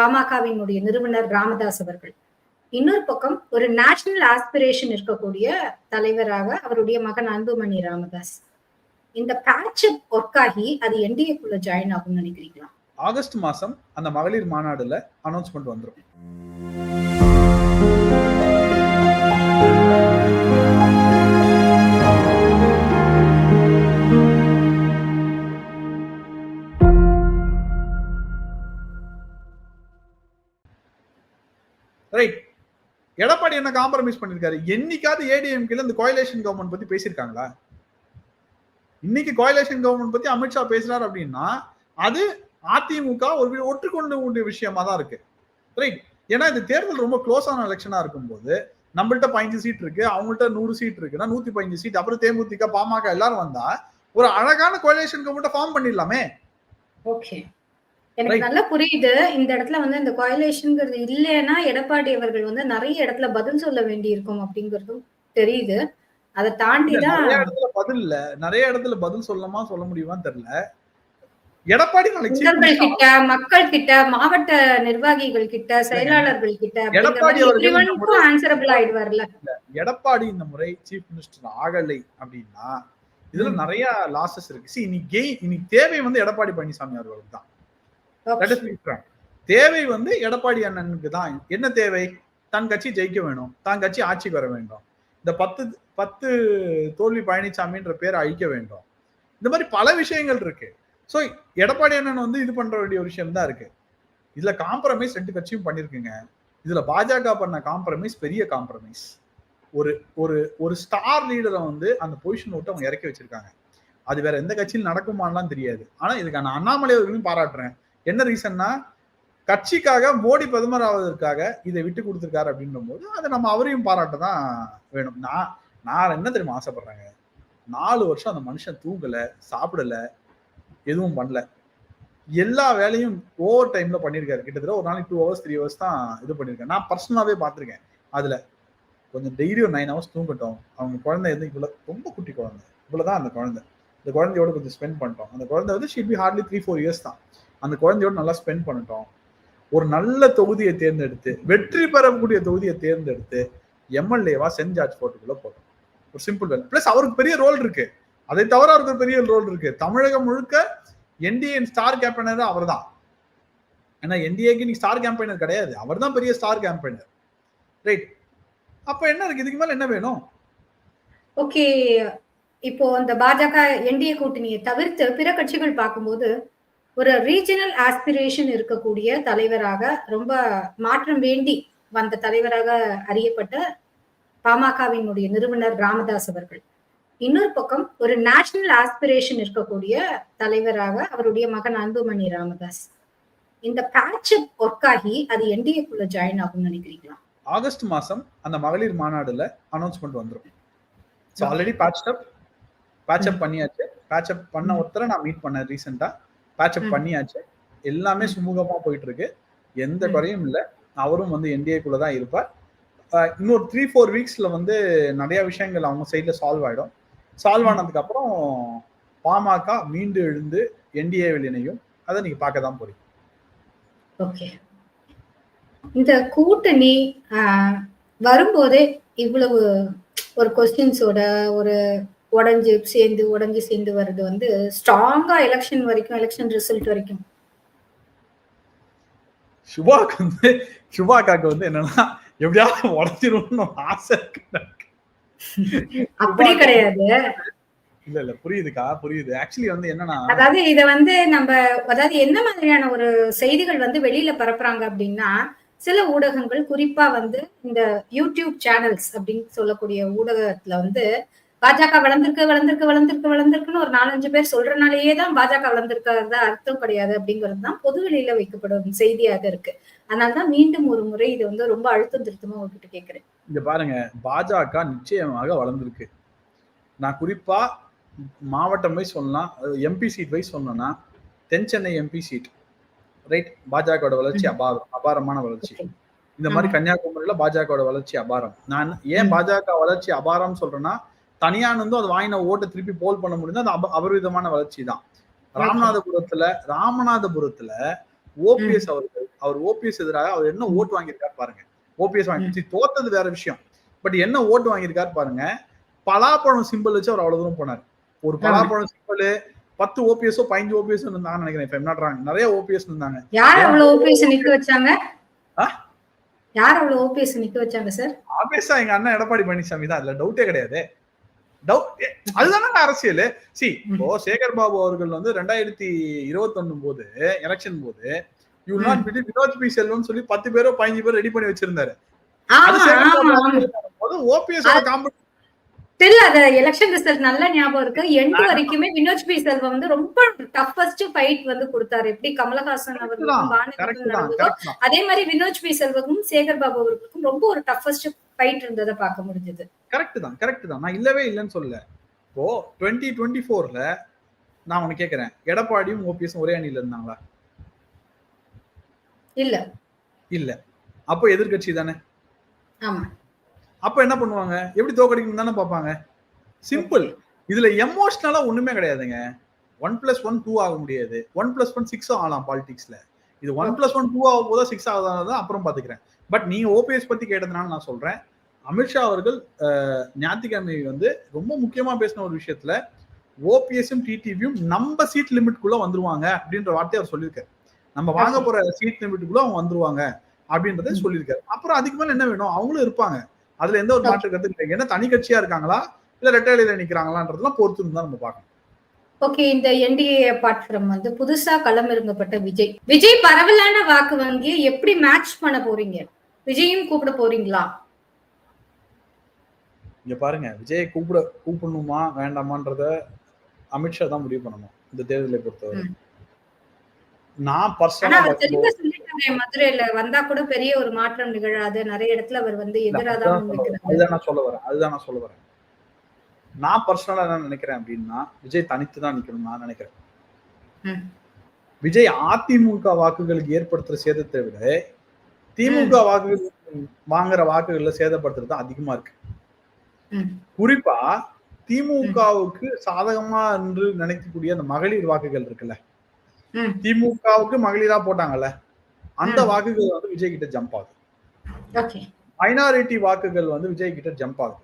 பாமகவினுடைய நிறுவனர் ராமதாஸ் அவர்கள். இன்னொரு பக்கம் ஒரு நேஷனல் ஆஸ்பிரேஷன் இருக்கக்கூடிய தலைவராக அவருடைய மகன் அன்புமணி ராமதாஸ். இந்த பேட்ச் ஒர்க் ஆகி அது என்டிஏக்குள்ள ஜாயின் ஆகும்னு நினைக்கிறீங்களா? ஆகஸ்ட் மாசம் அந்த மகளிர் மாநாடுல அனௌன்ஸ்மெண்ட் வந்துரும். ரைட் எடப்பாடி என்ன காம்ப்ரமைஸ் பண்ணிருக்காரு? என்னைக்காவது ஏடிஎம்கேல இந்த கோயிலேஷன் கவர்மெண்ட் பத்தி பேசியிருக்காங்களா? இன்னைக்கு கோயிலேஷன் கவர்மெண்ட் பத்தி அமித்ஷா பேசுறாரு அப்படின்னா அது அதிமுக ஒரு வி- ஒற்றுக்கொண்டு கூடிய விஷயமா தான் இருக்கு. ரைட் ஏன்னா இந்த தேர்தல் ரொம்ப க்ளோஸான எலெக்ஷனா இருக்கும்போது நம்மள்ட்ட பதினஞ்சு சீட் இருக்கு அவங்கள்ட்ட நூறு சீட் இருக்குன்னா நூத்தி பதினஞ்சு சீட் அப்புறம் தேமுதிக பாமக எல்லாரும் வந்தா ஒரு அழகான கோயிலேஷன் கவர்மெண்ட் ஃபார்ம் பண்ணிடலாமே. ஓகே எனக்கு. நல்லா புரியுது. இந்த இடத்துல வந்து இந்த கோயிலேஷன்ங்கிறது இல்லைன்னா எடப்பாடி அவர்கள் வந்து நிறைய இடத்துல பதில் சொல்ல வேண்டி இருக்கும் அப்படிங்கறதும் தெரியுது. அதை தாண்டி இல்ல, தான் நிறைய இடத்துல பதில் இல்ல. நிறைய இடத்துல பதில் சொல்லலாமா சொல்ல முடியுமான்னு தெரியல. எடப்பாடி கிட்ட மக்கள் கிட்ட மாவட்ட நிர்வாகிகள் கிட்ட செயலாளர்கள் கிட்ட ஆன்சரபிள் ஆயிடுவார்ல. எடப்பாடி இந்த முறை சீஃப் மினிஸ்டர் ஆகலை அப்படின்னா இதுல. நிறைய லாசஸ் இருக்கு. சி இனி கெய் இனி தேவை வந்து எடப்பாடி பழனிசாமி அவர்களுக்கு தான். தேவை வந்து எடப்பாடி அண்ணனுக்கு தான். என்ன தேவை? தன் கட்சி ஜெயிக்க வேணும். தான் கட்சி ஆட்சிக்கு வர வேண்டும். இந்த பத்து பத்து தோல்வி பழனிசாமின்ற பேரை அழிக்க வேண்டும். இந்த மாதிரி பல விஷயங்கள் இருக்கு. ஸோ எடப்பாடி அண்ணன் வந்து இது பண்ற வேண்டிய ஒரு விஷயம் தான் இருக்கு. இதுல காம்ப்ரமைஸ் ரெண்டு கட்சியும் பண்ணிருக்குங்க. இதுல பாஜக பண்ண காம்ப்ரமைஸ் பெரிய காம்ப்ரமைஸ் ஒரு ஒரு ஒரு ஸ்டார் லீடரை வந்து அந்த பொசிஷன் விட்டு அவங்க இறக்கி வச்சிருக்காங்க. அது வேற எந்த கட்சியில் நடக்குமான்லாம் தெரியாது. ஆனா இதுக்கான அண்ணாமலை அவர்களையும் பாராட்டுறேன். என்ன ரீசன்னா கட்சிக்காக மோடி பிரதமர் ஆவதற்காக இதை விட்டு கொடுத்துருக்காரு அப்படின்னும் போது அதை நம்ம அவரையும் பாராட்ட தான் வேணும். நான் நான் என்ன தெரியுமா ஆசைப்படுறாங்க? நாலு வருஷம் அந்த மனுஷன் தூங்கலை சாப்பிடலை எதுவும் பண்ணல. எல்லா வேலையும் ஓவர் டைம்ல பண்ணியிருக்காரு. கிட்டத்தட்ட ஒரு நாளைக்கு டூ ஹவர்ஸ் த்ரீ ஹவர்ஸ் தான் இது பண்ணியிருக்கேன் நான் பர்சனலாகவே பார்த்துருக்கேன். அதில் கொஞ்சம் டெய்லி ஒரு நைன் ஹவர்ஸ் தூங்கட்டும். அவங்க குழந்தை வந்து இவ்வளோ ரொம்ப குட்டி குழந்தை. இவ்வளவுதான் அந்த குழந்தை. இந்த குழந்தையோட கொஞ்சம் ஸ்பெண்ட் பண்ணிட்டோம். அந்த குழந்தை வந்து she'd be hardly three four years தான். அந்த குழந்தையோட நல்லா ஸ்பெண்ட் பண்ணிட்டோம். ஒரு நல்ல தொகுதியை தேர்ந்தெடுத்து வெற்றி பெறக்கூடிய தொகுதியை தேர்ந்தெடுத்து எம்எல்ஏவா சென்ட் ஜார்ஜ் போர்ட்டுக்குள்ள போட்டோம். ஒரு சிம்பிள் வேலை. பிளஸ் அவருக்கு பெரிய ரோல் இருக்கு. அதை தவிர அவருக்கு பெரிய ரோல் இருக்கு. தமிழகம் முழுக்க என்டிஏ ஸ்டார் கேம்பெயினர் அவர் தான் ஏன்னா என்டிஏக்கு நீ ஸ்டார் கேம்பெயினர் கிடையாது. அவர் தான் பெரிய ஸ்டார் கேம்பெயினர் ரைட் அப்ப என்ன இருக்கு? இதுக்கு மேல என்ன வேணும்? ஓகே இப்போ அந்த பாஜக என்டிஏ கூட்டணியை தவிர்த்து பிற கட்சிகள் பார்க்கும்போது ஒரு ரீஜனல் ஆஸ்பிரேஷன் இருக்கக்கூடிய தலைவராக ரொம்ப மாற்றம் வேண்டி வந்த தலைவராக அறியப்பட்ட பாமகவினுடைய நிறுவனர் ராமதாஸ் அவர்கள். இன்னொரு பக்கம் ஒரு நேஷனல் ஆஸ்பிரேஷன் இருக்கக்கூடிய தலைவராக அவருடைய மகன் அன்புமணி ராமதாஸ். இந்த பேட்ச் ஒர்க் ஆகி அது என்டிஏக்குள்ள ஜாயின் ஆகும்னு நினைக்கிறீங்களா? ஆகஸ்ட் மாசம் அந்த மகளிர் மாநாடுல அனௌன்ஸ்மெண்ட் வந்துரும். So already patch up patch up பண்ணியாச்சு. பேட்ச் அப் பண்ண ஒருத்தரை நான் மீட் பண்ணேன் ரீசெண்டா பேட்ச் அப் ம். பண்ணியாச்சு எல்லாமே. சுமூகமா போயிட்டு இருக்கு எந்த. குறையும் இல்லை அவரும் வந்து என்டிஏக்குள்ள தான் இருப்பார் இன்னொரு த்ரீ ஃபோர் வீக்ஸ்ல வந்து நிறைய விஷயங்கள் அவங்க சைட்ல சால்வ் ஆயிடும் சால்வ். ஆனதுக்கு அப்புறம் பாமக மீண்டு எழுந்து என்டிஏவில் இணையும் அதை நீங்க பார்க்க தான் போறீங்க ஓகே இந்த கூட்டணி வரும்போதே இவ்வளவு ஒரு கொஸ்டின்ஸோட ஒரு உடஞ்சு சேர்ந்து உடஞ்சு சேர்ந்து வர்றது வந்து ஸ்ட்ராங்கா எலெக்ஷன் வரைக்கும் எலெக்ஷன் ரிசல்ட் வரைக்கும். சுபாக்கு வந்து சுபாக்காக்கு வந்து என்னன்னா எப்படியாவது உடஞ்சிரும்னு ஆசை. அப்படி கிடையாது. இல்ல இல்ல புரியுதுக்கா புரியுது. ஆக்சுவலி வந்து என்னன்னா அதாவது இத வந்து நம்ம அதாவது என்ன மாதிரியான ஒரு செய்திகள் வந்து வெளியில பரப்புறாங்க அப்படின்னா சில ஊடகங்கள் குறிப்பா வந்து இந்த யூடியூப் சேனல்ஸ் அப்படின்னு சொல்லக்கூடிய ஊடகத்துல வந்து பாஜக வளர்ந்திருக்கு வளர்ந்திருக்கு வளர்ந்திருக்கு வளர்ந்திருக்குன்னு ஒரு நாலஞ்சு பேர் சொல்றனாலேயே தான் பாஜக வளர்ந்திருக்கிறதா அர்த்தம் கிடையாது அப்படிங்கிறது தான் பொது வெளியில வைக்கப்படும் செய்தியாக இருக்கு அதனாலதான் மீண்டும் ஒரு முறை இது வந்து ரொம்ப அழுத்தம் திருத்தமா உங்ககிட்ட கேக்குறேன் இங்க பாருங்க பாஜக நிச்சயமாக வளர்ந்திருக்கு நான் குறிப்பா மாவட்டம் வைஸ் சொல்லலாம் எம்பி சீட் வைஸ் சொல்லணும்னா தென் சென்னை எம்பி சீட் ரைட் பாஜகவோட வளர்ச்சி. அபாரம் அபாரமான வளர்ச்சி. இந்த மாதிரி. கன்னியாகுமரியில பாஜகவோட வளர்ச்சி அபாரம் நான் ஏன். பாஜக வளர்ச்சி அபாரம் சொல்றேன்னா தனியா இருந்தும் அது வாங்கின ஓட்டை திருப்பி போல் பண்ண முடியுது அது அபரிவிதமான வளர்ச்சி தான் ராமநாதபுரத்துல ராமநாதபுரத்துல ஓபிஎஸ் அவர்கள் அவர் ஓபிஎஸ் எதிராக அவர் என்ன ஓட்டு வாங்கியிருக்காரு பாருங்க. ஓபிஎஸ் வாங்கி தோத்தது வேற விஷயம். பட் என்ன ஓட்டு வாங்கியிருக்காரு பாருங்க பலாப்பழம் சிம்பிள் வச்சு அவர் அவ்வளவு தூரம் போனார். ஒரு பலாப்பழம் சிம்பிள் பத்து ஓபிஎஸ்ஓ பதினஞ்சு ஓபிஎஸ் இருந்தாங்கன்னு நினைக்கிறேன் நிறைய ஓபிஎஸ் இருந்தாங்க. யார் அவ்வளவு ஓபிஎஸ் நிக்க வச்சாங்க? யார் அவ்வளவு ஓபிஎஸ் நிக்க வச்சாங்க சார்? ஆபியஸா எங்க அண்ணன் எடப்பாடி பழனிசாமி தான் அதுல டவுட்டே கிடையாது. அதுதானே அரசியல். சி இப்போ சேகர் பாபு அவர்கள் வந்து ரெண்டாயிரத்தி இருபத்தொன்னு போது எலெக்ஷன் போது யூ நாட் பிடி வினோத் பி செல்வம் சொல்லி பத்து பேரோ பதினஞ்சு பேர் ரெடி பண்ணி வச்சிருந்தாரு. ஓபிஎஸ் தெரியல அது எலெக்ஷன் ரிசல்ட் நல்ல ஞாபகம் இருக்கு. எண்டு வரைக்குமே வினோஜ் பி செல்வம் வந்து ரொம்ப டஃபஸ்ட் ஃபைட் வந்து கொடுத்தாரு. எப்படி கமலஹாசன் அவர்களுக்கும் அதே மாதிரி வினோஜ் பி செல்வமும் சேகர் பாபு அவர்களுக்கும் ரொம்ப ஒரு டஃபஸ்ட் ஃபைட் இருந்ததை பார்க்க முடிஞ்சது. கரெக்ட் தான் கரெக்ட் தான். நான் இல்லவே இல்லைன்னு சொல்லல. இப்போ டுவெண்ட்டி டுவெண்ட்டி ஃபோர்ல நான் உனக்கு கேக்குறேன். எடப்பாடியும் ஓபிஎஸ் ஒரே அணியில இருந்தாங்களா? இல்ல. இல்ல. அப்போ எதிர்க்கட்சி தானே? ஆமா. அப்ப என்ன பண்ணுவாங்க? எப்படி தோக்கடிக்கணும் தானே பார்ப்பாங்க? சிம்பிள் இதுல எமோஷனலா ஒண்ணுமே கிடையாதுங்க. ஒன் பிளஸ் ஒன் டூ ஆக முடியாது. ஒன் பிளஸ் ஒன் சிக்ஸ் ஆகலாம் பாலிடிக்ஸ்ல இது ஒன் பிளஸ் ஒன் டூ ஆக போதா சிக்ஸ் ஆகுதான் அப்புறம் பாத்துக்கிறேன் பட் நீங்க ஓபிஎஸ் பத்தி கேட்டதுனால நான் சொல்றேன். அமித்ஷா அவர்கள் ஞாயிற்றுக்கிழமை வந்து ரொம்ப முக்கியமா பேசின ஒரு விஷயத்துல ஓபிஎஸும் டிடிவியும் நம்ம சீட் லிமிட்குள்ள வந்துருவாங்க அப்படின்ற வார்த்தையை அவர் சொல்லியிருக்காரு. நம்ம வாங்க போற சீட் லிமிட்டுக்குள்ள அவங்க வந்துருவாங்க அப்படின்றத சொல்லியிருக்காரு. அப்புறம் அதுக்கு மேல என்ன வேணும்? அவங்களும் இருப்பாங்க. அதுல எந்த ஒரு மாற்று கருத்து இல்லை. என்ன தனி கட்சியா இருக்காங்களா? இல்ல ரெட்டையில நிக்கிறாங்களான்றதெல்லாம் பொறுத்து தான் நம்ம பார்க்கணும். ஓகே இந்த என்டிஏ அப்பார்ட் ஃப்ரம் வந்து புதுசா களமிறங்கப்பட்ட விஜய். விஜய் பரவலான வாக்கு வங்கியை எப்படி மேட்ச் பண்ண போறீங்க? விஜயும் கூப்பிட போறீங்களா? இங்க பாருங்க விஜயை கூப்பிட கூப்பிடணுமா வேண்டாமான்றத அமித்ஷா தான் முடிவு பண்ணணும் இந்த தேர்தலை பொறுத்தவரை. நான் பர்சனலா மதுரையில வந்தா கூட பெரிய ஒரு மாற்றம் நிகழாது நிறைய இடத்துல அவர் வந்து எதிராதான் அதுதான் நான் சொல்ல வரேன் அதுதான் நான் சொல்ல வரேன் நான் பர்சனலா என்ன நினைக்கிறேன் அப்படின்னா விஜய் தனித்து தான் நிக்கணும் நான் நினைக்கிறேன். விஜய் அதிமுக வாக்குகளுக்கு ஏற்படுத்துற சேதத்தை விட திமுக வாக்குகள் வாங்குற வாக்குகள்ல சேதப்படுத்துறது தான் அதிகமா இருக்கு. குறிப்பா திமுகவுக்கு சாதகமா என்று நினைக்கக்கூடிய அந்த மகளிர் வாக்குகள் இருக்குல்ல. திமுகவுக்கு மகளிரா போட்டாங்கல்ல. அந்த. வாக்குகள் வந்து விஜய் கிட்ட ஜம்ப் ஆகுது. மைனாரிட்டி வாக்குகள் வந்து விஜய் கிட்ட ஜம்ப் ஆகுது.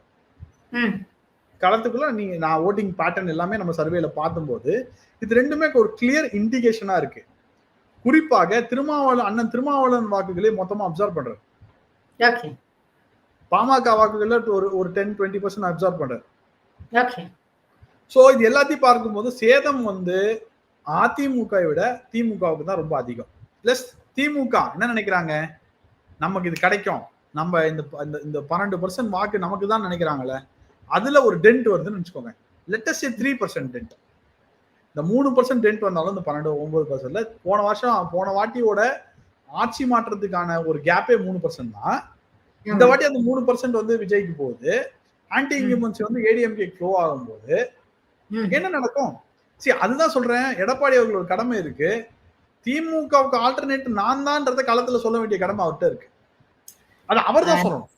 களத்துக்குள்ள நீங்க நான் ஓட்டிங் பேட்டர்ன் எல்லாமே நம்ம சர்வேல பார்க்கும்போது இது ரெண்டுமே ஒரு கிளியர் இண்டிகேஷனா இருக்கு. குறிப்பாக திருமாவளவன் அண்ணன் திருமாவளவன் வாக்குகளை மொத்தமா அப்சர்வ் பண்றாரு. ஓகே. பாமக வாக்குகள்ல ஒரு ஒரு டென் டுவெண்ட்டி பர்சன்ட் அப்சர்வ் பண்றாரு. சோ இது எல்லாத்தையும் பார்க்கும்போது சேதம் வந்து அதிமுக விட திமுகவுக்கு தான் ரொம்ப அதிகம். பிளஸ் திமுக என்ன நினைக்கிறாங்க? நமக்கு இது கிடைக்கும். நம்ம இந்த இந்த- பன்னெண்டு பர்சன்ட் வாக்கு நமக்கு தான் நினைக்கிறாங்கல்ல அதுல ஒரு டென்ட் வருதுன்னு வச்சுக்கோங்க. Let's say three percent dent இந்த மூணு பர்சன்ட் டென்ட் வந்தாலும் இந்த பன்னெண்டு ஒன்பது பர்சன்ட்ல போன வருஷம் போன வாட்டியோட ஆட்சி மாற்றத்துக்கான ஒரு கேப்பே மூணு பர்சன்ட் தான். இந்த வாட்டி அந்த மூணு பர்சன்ட் வந்து விஜய்க்கு போகுது. ஆன்டி இன்கம்பன்சி வந்து ஏடிஎம்கே ஃப்ளோ ஆகும்போது. என்ன நடக்கும்? சரி அதுதான் சொல்றேன். எடப்பாடி அவர்கள் ஒரு கடமை இருக்கு. திமுகவுக்கு ஆல்டர்னேட் நான் தான்றத களத்துல சொல்ல வேண்டிய கடமை அவர்கிட்ட இருக்கு. அது அவர் தான் சொல்லணும்.